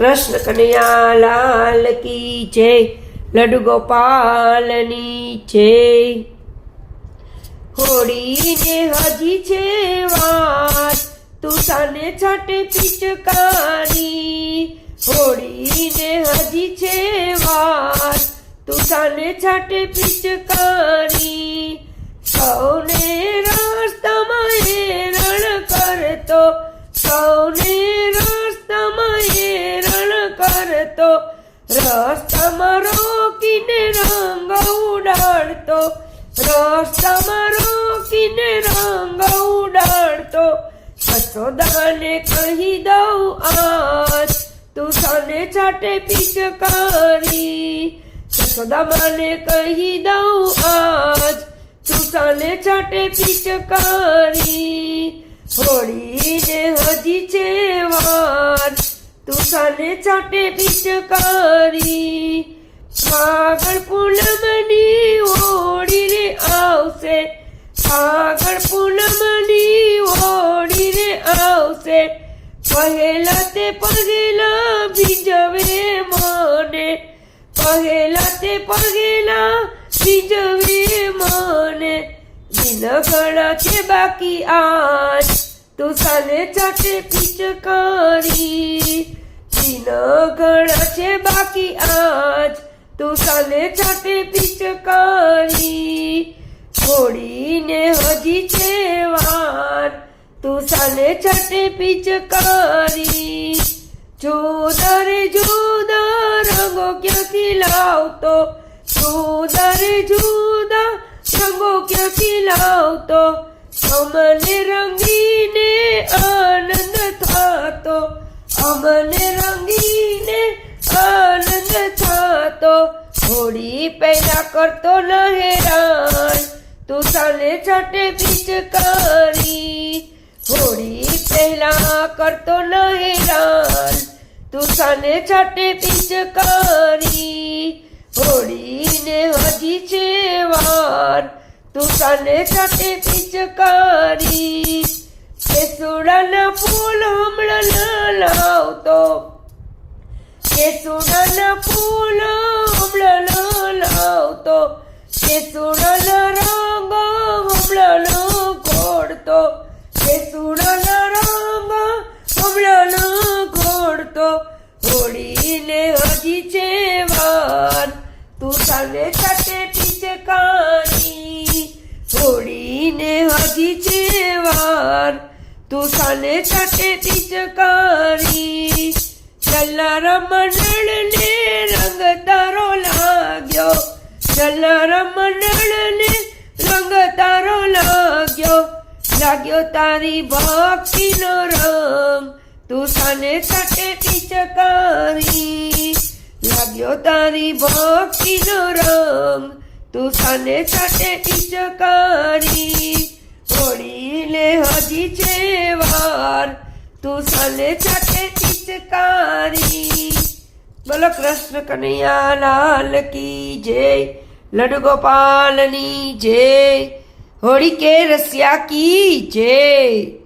કૃષ્ણ કનૈયા લાલ કી જય, લડુ ગોપાલની જય. હોળીને હજી છે વાર તું સાને છાટે પિચકારી. હોળીને હજી છે વાર તું સાને છાટે પિચકારી. સૌને રાસ્તામાં હેરણ કરતો, સૌને કરતો રસ્તામાં રોકીને રંગ ઉડાડતો રસ્તામાં રોકીને રંગ ઉડાડતો યશોદાને કહી દઉં આજ, તું સને છાટે પિચકારી યશોદામાને કહી દઉં આજ, તું સને છાટે પિચકારી હોળીને હજી છે સાને છાટે પિચકારી આગળ પૂનમની ઓડી રે આવશે આગળ પૂનમની ઓડી રે આવશે, પહેલા તે પગેલા બીજવે મને, પહેલા તે પગેલા બીજવે મને, દિન ઘણા છે બાકી આજ, તું સાને ચાટે પિચકારી દિન ઘણા છે બાકી આજ તું સાલે ચાટે પિચકારી. છોડીને હજી છે વાર તું સાલે ચાટે પિચકારી. જોદર જુદા રંગો ક્યાંથી લાવતો? જોદર જુદા રંગો ક્યાંથી લાવતો? અમને રંગીને આનંદ થતો. અમને હોળી પહેલા કરતો ન હેરાન તું સાલે છાટે પિચકારી હોળી પહેલા કરતો ન હેરાન તું સાને છાટે પિચકારી હોળીને હજી છે વાર. તું સાને છાટે પિચકારી કેસુડાના ફૂલ હમણાં ન લાવતો. કેસુડાના ફૂલ લાવતો કેસુડાના રંગ હમણાં ન ઘોડતો કેસુડાના રંગ હમણાં ન ઘોડતો હોળીને હજી છે વાર. તું સાને છાટે પિચકારી હોળીને હજી છે વાર. તું સાને છાટે પિચકારી ચલ્લાર મંડળને રંગ તારો લાગ્યો ચલ્લાર મંડળને રંગ તારો લાગ્યો. લાગ્યો તારી ભક્તિનો રંગ. તું સાને સટે ટીચકારી લાગ્યો તારી ભક્તિનો રંગ. તું સાને સટે ટીચકારી હોળીને હજી છે વાર. તું સાને સટે ટીચકારી બોલો કૃષ્ણ કનૈયા લાલ કી જય. લડુ ગોપાલની જય. હોળી કે રસિયા કી જય.